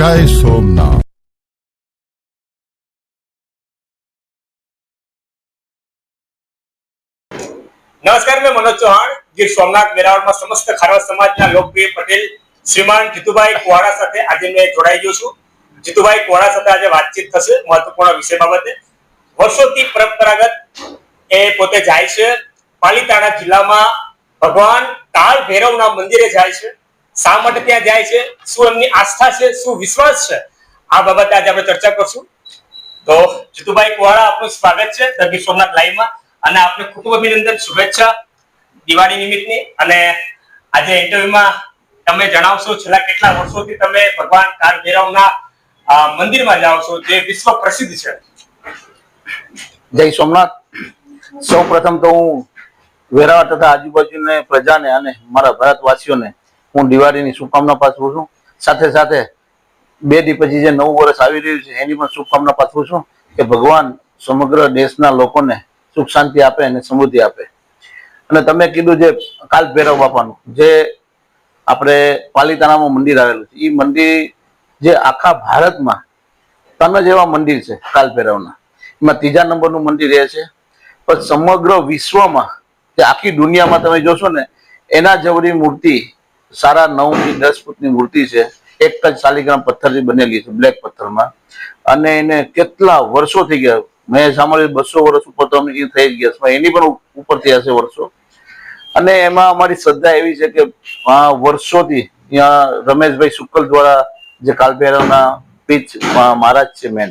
જય સોમનાથ. નમસ્કાર, મેં મનોજ ચૌહાણ, ગીર સોમનાથ, વેરાવળમાં સમસ્ત ખારવા સમાજના લોકપ્રિય પટેલ, શ્રીમાન જીતુભાઈ કુવાડા સાથે આજે મેં જોડાઈ ગયો છું. જીતુભાઈ કુવાડા સાથે આજે વાતચીત થશે મહત્વપૂર્ણ વિષય બાબતે. વર્ષોથી પરંપરાગત એ પોતે જાય છે. પાલીતાણા જિલ્લામાં ભગવાન કાળ ભૈરવના મંદિરે જાય છે. શા માટે ત્યાં જાય છે? શું એમની આસ્થા છે? શું વિશ્વાસ છે? આ બાબતે આજે આપણે ચર્ચા કરશું. તો જીતુભાઈ કુવાડા, આપનું સ્વાગત છે ગીર સોમનાથ લાઈવમાં. અને આપને ખૂબ અભિનંદન, શુભેચ્છા દિવાળી નિમિત્તની. અને આજે ઇન્ટરવ્યુમાં તમે જણાવશો છેલ્લા કેટલા વર્ષોથી તમે ભગવાન કાર ભૈરવના મંદિરમાં જાઓ છો, જે વિશ્વ પ્રસિદ્ધ છે. જય સોમનાથ. સૌ પ્રથમ તો હું વેરાવળ તથા આજુબાજુને પ્રજાને અને મારા ભારતવાસીઓને હું દિવાળીની શુભકામના પાછું છું. સાથે સાથે બે દી પછી જે નવું વર્ષ આવી રહ્યું છે, એની પણ શુભકામના પાછું છું કે ભગવાન સમગ્ર દેશના લોકોને સુખ શાંતિ આપે અને સમૃદ્ધિ આપે. અને તમે કીધું જે કાલ ભૈરવ બાપાનું, જે આપણે પાલિતાણામાં મંદિર આવેલું છે એ મંદિર જે આખા ભારતમાં ત્રણ જ એવા મંદિર છે કાલ ભૈરવના. એમાં ત્રીજા નંબરનું મંદિર એ છે. પણ સમગ્ર વિશ્વમાં, જે આખી દુનિયામાં તમે જોશો ને, એના જેવડી મૂર્તિ સાડા નવથી દસ ફૂટની મૂર્તિ છે. એક જ શાલિગ્રામ પથ્થરથી બનેલી છે, બ્લેક પથ્થરમાં. અને એને કેટલા વર્ષો થઈ ગયા? મેં સાંભળ્યું બસો વર્ષ ઉપર તો અમે થઈ ગયા એની પણ ઉપર થયા છે વર્ષો. અને એમાં અમારી શ્રદ્ધા એવી છે કે વર્ષોથી ત્યાં રમેશભાઈ શુક્લ દ્વારા જે કાલભૈરવના પીચ મહારાજ છે મેન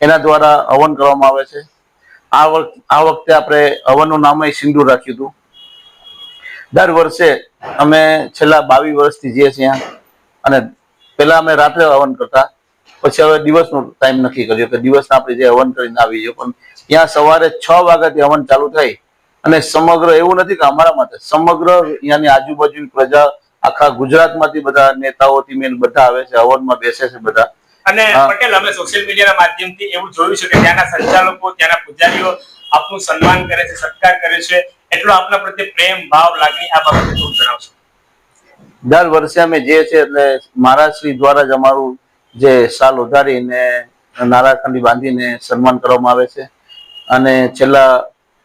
એના દ્વારા હવન કરવામાં આવે છે. આ વખત આપણે હવનનું નામ સિંદૂર રાખ્યું હતું. દર વર્ષે અમે છેલ્લા બાવીસ વર્ષથી જઈએ છીએ અને પહેલા અમે રાત્રે હવન કરતા પછી હવે દિવસનો ટાઈમ નક્કી કર્યો કે દિવસના આપણે જે હવન કરીને આવી જઈએ પણ ત્યાં સવારે છ વાગ્યાથી હવન ચાલુ થાય અને સમગ્ર એવું નથી કે અમારા માટે સમગ્ર અહીંયાની આજુબાજુ પ્રજા આખા ગુજરાતમાંથી બધા નેતાઓથી મેન બધા આવે છે હવનમાં બેસે છે બધા. અને. પટેલ અમે સોશિયલ મીડિયાના માધ્યમથી એવું જોયું છે કે ત્યાંના સંચાલકો ત્યાંના પૂજારીઓ આપનું સન્માન કરે છે સત્કાર કરે છે. એટલો આપના પ્રત્યે પ્રેમ ભાવ લાગણી આ બાબતે શું જણાવશો. દર વર્ષે અમે જે છે એટલે મહારાજશ્રી દ્વારા જ અમારું જે સાલ ઉધારીને નારાખંડી બાંધીને સન્માન કરવામાં આવે છે. અને છેલ્લા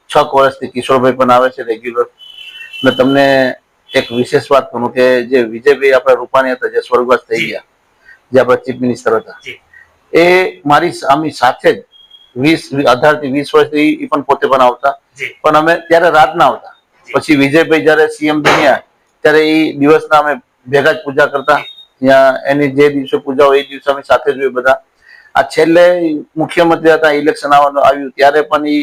છ વર્ષથી કિશોરભાઈ પણ આવે છે રેગ્યુલર અને તમને એક વિશેષ વાત કહું કે જે વિજયભાઈ આપણા રૂપાણી હતા જે સ્વર્ગવાસ થઈ ગયા જે આપણા ચીફ મિનિસ્ટર હતા. એ મારી સામી સાથે જ વીસ અઢારથી વીસ વર્ષથી એ પણ પોતે પણ આવતા પણ અમે ત્યારે રાતના આવતા. પછી વિજયભાઈ જયારે સીએમ બન્યા ત્યારે એ દિવસના અમે ભેગા જ પૂજા કરતા. ત્યાં એની જે દિવસે પૂજા હોય એ દિવસે અમે સાથે જોઈએ બધા. આ છેલ્લે મુખ્યમંત્રી હતા ઇલેક્શન આવવાનું આવ્યું ત્યારે પણ એ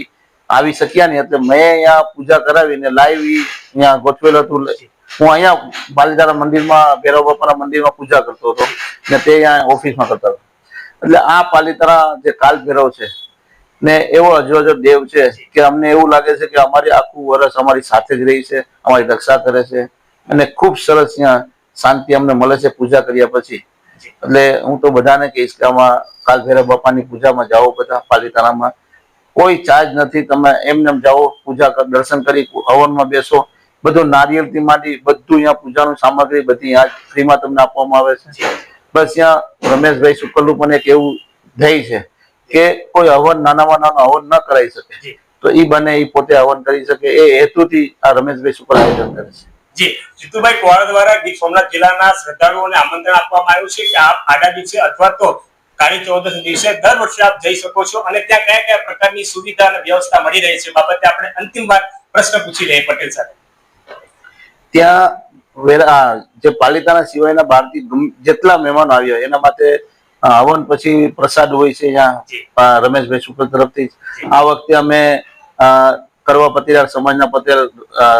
આવી શક્યા નહીં. એટલે મેં અહીંયા પૂજા કરાવીને લાઈવ ઈ અહીંયા ગોઠવેલું હતું. હું અહીંયા બાલીધારા મંદિરમાં ભૈરવ બાપાના મંદિરમાં પૂજા કરતો હતો. ને તે અહીંયા ઓફિસમાં કરતા હતા. એટલે આ પાલિતાણા જે કાલ ભૈરવ છે ને એવો અજોજો દેવ છે કે અમને એવું લાગે છે કે અમારી આખું વર્ષ અમારી સાથે જ રહી છે, અમારી રક્ષા કરે છે અને ખૂબ સરસ ત્યાં શાંતિ અમને મળે છે પૂજા કર્યા પછી. એટલે હું તો બધાને કહીશ કે આમાં કાલ ભૈરવ બાપાની પૂજામાં જાઓ બધા પાલિતાણામાં. કોઈ ચાર્જ નથી, તમે એમને જાઓ, પૂજા દર્શન કરી, હવનમાં બેસો. બધું નારિયેળથી માંડી બધું અહીંયા પૂજાનું સામગ્રી બધી અહીંયા ફ્રીમાં તમને આપવામાં આવે છે. બસ ત્યાં રમેશભાઈ શુક્લનું પણ એક એવું ધ્યેય છે. કે કોઈ હવન નાનામાં નાનો હવન ન કરાવી શકે. તો એ બને એ પોતે હવન કરી શકે. એ હેતુથી આ રમેશભાઈ શુક્લ આયોજન કરે છે. જી. જીતુભાઈ કુવાડા દ્વારા ગીર સોમનાથ જિલ્લાના શ્રદ્ધાળુઓને આમંત્રણ આપવામાં આવ્યું છે કે આપ આડા દિવસે અથવા તો કાળી ચૌદશ દિવસે દર વર્ષે આપ જઈ શકો છો અને ત્યાં કયા કયા પ્રકારની સુવિધા અને વ્યવસ્થા મળી રહી છે બાબતે આપણે અંતિમ વાર પ્રશ્ન પૂછી લઈએ પટેલ સાથે ત્યાં જે પાલિતાના સિવાયના બહારથી જેટલા મહેમાનો આવ્યા એના માટે હવન પછી પ્રસાદ હોય છે અહીંયા રમેશભાઈ શુક્લ તરફથી આ વખતે અમે કરવા પતિરાર સમાજના પટેલ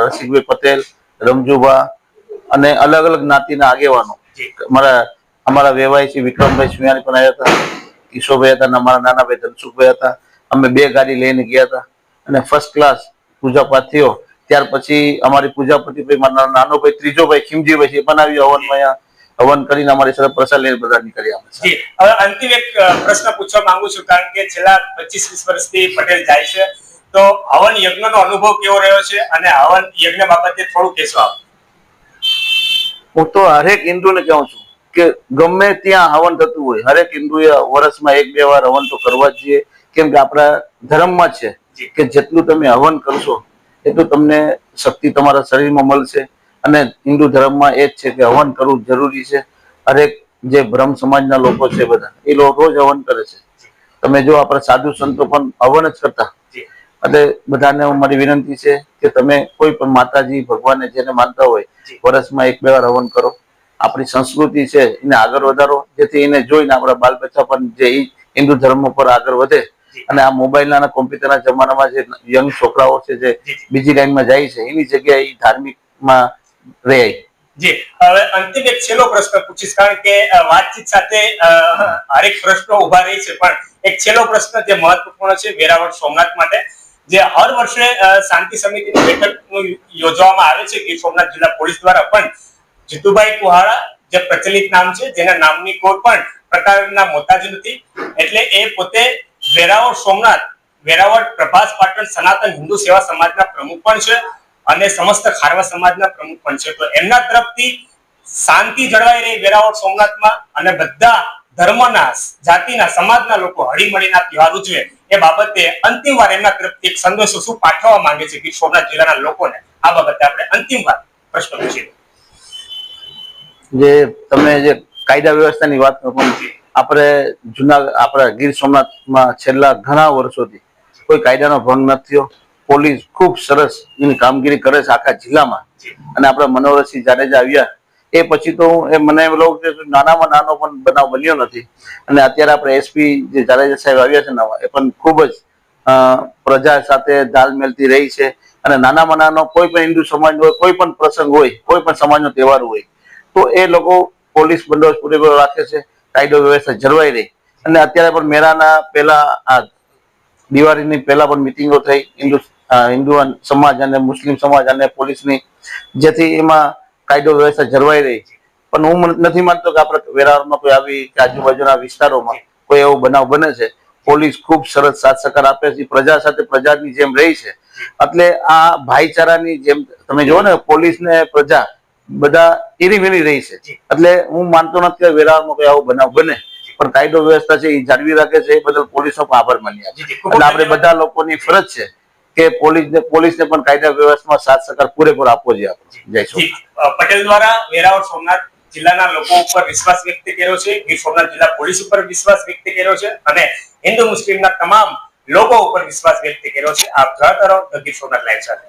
રસિકભાઈ પટેલ રમજુભા અને અલગ અલગ જ્ઞાતિના આગેવાનો. અમારા અમારા વેવાય છે વિક્રમભાઈ સુયાણી પણ આવ્યા હતા કિશોરભાઈ હતા અને અમારા નાના ભાઈ ધનસુખભાઈ હતા. અમે બે ગાડી લઈને ગયા હતા અને ફર્સ્ટ ક્લાસ પૂજાપાઠ થયો. ત્યાર પછી અમારી પૂજાપતિ ભાઈ મારા નાનો ભાઈ ત્રીજો ભાઈ ખીમજીભાઈ છે એ પણ આવ્યો હવનમાં અહીંયા. હવન કરીને અમારી સાથે પ્રસાદ લઈને બધા નીકળ્યા અમે છે. હવે અંતિમ એક પ્રશ્ન પૂછવા માંગુ છું કારણ કે છેલ્લા પચીસ વીસ વર્ષથી પટેલ જાય છે. તો હવન યજ્ઞનો અનુભવ કેવો રહ્યો છે અને હવન યજ્ઞ બાબતે થોડું કહેશો આપ. હું તો હરેક હિન્દુને કહું છું કે ગમે ત્યાં હવન થતું હોય હરેક હિન્દુએ વર્ષમાં એક બે વાર હવન તો કરવા જ જોઈએ. કેમ કે આપણા ધર્મમાં છે કે જેટલું તમે હવન કરશો એટલું તમને શક્તિ તમારા શરીરમાં મળશે. અને હિન્દુ ધર્મમાં એ જ છે કે હવન કરવું જરૂરી છે. હરેક જે બ્રહ્મ સમાજના લોકો છે બધા એ લોકો રોજ હવન કરે છે. તમે જો આપણા સાધુ સંતો પણ હવન જ કરતા. એટલે બધાને મારી વિનંતી છે કે તમે કોઈ પણ માતાજી ભગવાનને જેને માનતા હોય વર્ષમાં એક બે વાર હવન કરો. આપણી સંસ્કૃતિ છે એને આગળ વધારો જેથી એને જોઈને આપણા બાલ બચ્ચા પણ જે હિન્દુ ધર્મ પર આગળ વધે. અને આ મોબાઈલના અને કોમ્પ્યુટરના જમાનામાં જે યંગ છોકરાઓ છે જે. બીજી લાઈનમાં જાય છે એની જગ્યાએ ધાર્મિક ધાર્મિકમાં જીતુભાઈ કુહાડા જે પ્રચલિત નામ છે, જેના નામની કોઈ પણ પ્રકારના મોતાજ નથી, એટલે એ પોતે વેરાવળ સોમનાથ, વેરાવળ પ્રભાસ પાટણ સનાતન હિન્દુ સેવા સમાજના પ્રમુખ પણ છે અને સમસ્ત ખારવા સમાજના પ્રમુખ પણ છે. તો એમના તરફથી શાંતિ જળવાઈ રહી વેરાવળ સોમનાથમાં અને બધા ધર્મના જાતિના સમાજના લોકો હળીમળીના તહેવાર ઉજવે એ બાબતે અંતિમ વાર એમના તરફથી એક સંદેશો શું પાઠવવા માંગે છે ગીર સોમનાથ જિલ્લાના લોકોને? આ બાબતે આપણે અંતિમ વાર પ્રશ્ન પૂછીએ. જે તમે જે કાયદા વ્યવસ્થાની વાત કરો આપણે જૂના આપણા ગીર સોમનાથમાં છેલ્લા ઘણા વર્ષોથી કોઈ કાયદાનો ભંગ નથી થયો? પોલીસ ખૂબ સરસ એની કામગીરી કરે છે આખા જિલ્લામાં. અને આપણા મનોહરસિંહ જાડેજા આવ્યા. એ પછી તો એ મને એમ કે નાનામાં નાનો પણ બનાવ બન્યો નથી. અને અત્યારે આપણે એસપી જે જાડેજા સાહેબ આવ્યા છે નવા એ પણ ખૂબ જ પ્રજા સાથે તાલમેલથી રહી છે. અને નાનામાં નાનો કોઈ પણ હિન્દુ સમાજ હોય કોઈ પણ પ્રસંગ હોય કોઈ પણ સમાજનો તહેવાર હોય તો એ લોકો પોલીસ બંદોબસ્ત પૂરેપૂરો રાખે છે. કાયદો વ્યવસ્થા જળવાઈ રહી. અને અત્યારે પણ મેળાના પહેલા આ દિવાળીની પહેલા પણ મિટિંગો થઈ. હિન્દુ હિન્દુ સમાજ અને મુસ્લિમ સમાજ અને પોલીસની જેથી એમાં કાયદો વ્યવસ્થા જળવાઈ રહી પણ હું નથી માનતો કે આપણે વેરાવળમાં કોઈ આવી કે આજુબાજુના વિસ્તારોમાં કોઈ એવો બનાવ બને છે. પોલીસ ખૂબ સરસ સાથ સહકાર આપે છે. પ્રજા સાથે પ્રજાની જેમ રહી છે. એટલે આ ભાઈચારાની જેમ તમે જુઓ ને પોલીસ ને પ્રજા બધા એરી વેરી રહી છે. એટલે હું માનતો નથી કે વેરાવળમાં કોઈ આવો બનાવ બને. પણ કાયદો વ્યવસ્થા છે એ જાળવી રાખે છે. એ બદલ પોલીસનો પણ આભાર માન્યા છે એટલે આપણે બધા લોકોની ફરજ છે કે પોલીસને પોલીસને પણ કાયદા વ્યવસ્થામાં સાથ સહકાર પૂરેપૂરો આપવો જોઈએ. જય પટેલ દ્વારા વેરાવળ સોમનાથ જિલ્લાના લોકો ઉપર વિશ્વાસ વ્યક્ત કર્યો છે. ગીર સોમનાથ જિલ્લા પોલીસ ઉપર વિશ્વાસ વ્યક્ત કર્યો છે અને હિન્દુ મુસ્લિમના તમામ લોકો ઉપર વિશ્વાસ વ્યક્ત કર્યો છે. આપ જોતા રહો ધ ગીર સોમનાથ લાઈવ સાથે.